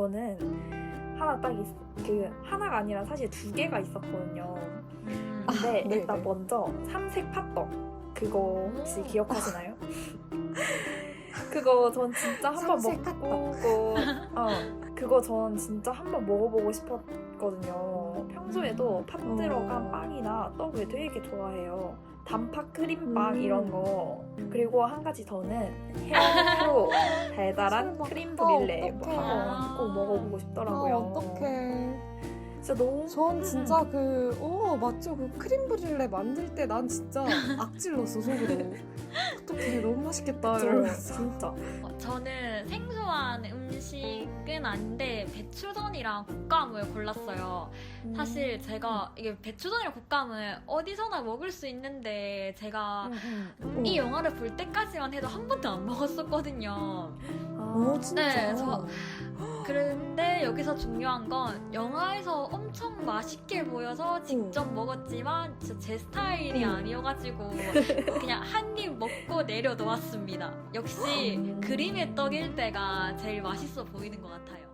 저는 하나 딱 있, 그 하나가 아니라 사실 두 개가 있었거든요. 음. 근데 네, 일단 네. 먼저 삼색 팥떡 그거 혹시 오. 기억하시나요? 그거 전 진짜 한 번 먹고 어 그거 전 진짜 한번 먹어보고 싶었거든요. 평소에도 팥 들어간 어. 빵이나 떡을 되게 좋아해요. 단팥 크림빵 음. 이런 거 그리고 한 가지 더는 헤어로 달달한. 크림 아, 브릴레 뭐. 한번 꼭 먹어보고 아, 싶더라고요. 어떡해. 진짜 너무 전 진짜 그, 어, 맞죠. 그 크림 브릴레 만들 때 난 진짜 악질렀어, 속으로. 어떡해, 너무 맛있겠다. 저 이러면서. 진짜 어, 저는 생소한 음식은 아닌데 배추전이랑 곶감을 골랐어요. 사실 제가 이게 배추전이랑 곶감은 어디서나 먹을 수 있는데 제가 음, 이 영화를 볼 때까지만 해도 한 번도 안 먹었었거든요. 어, 진짜. 네, 저- 그런데 여기서 중요한 건 영화에서 엄청 맛있게 보여서 직접 먹었지만 진짜 제 스타일이 음. 아니어가지고 그냥 한 입 먹고 내려놓았습니다. 역시 음. 그림의 떡일 때가 제일 맛있어 보이는 것 같아요.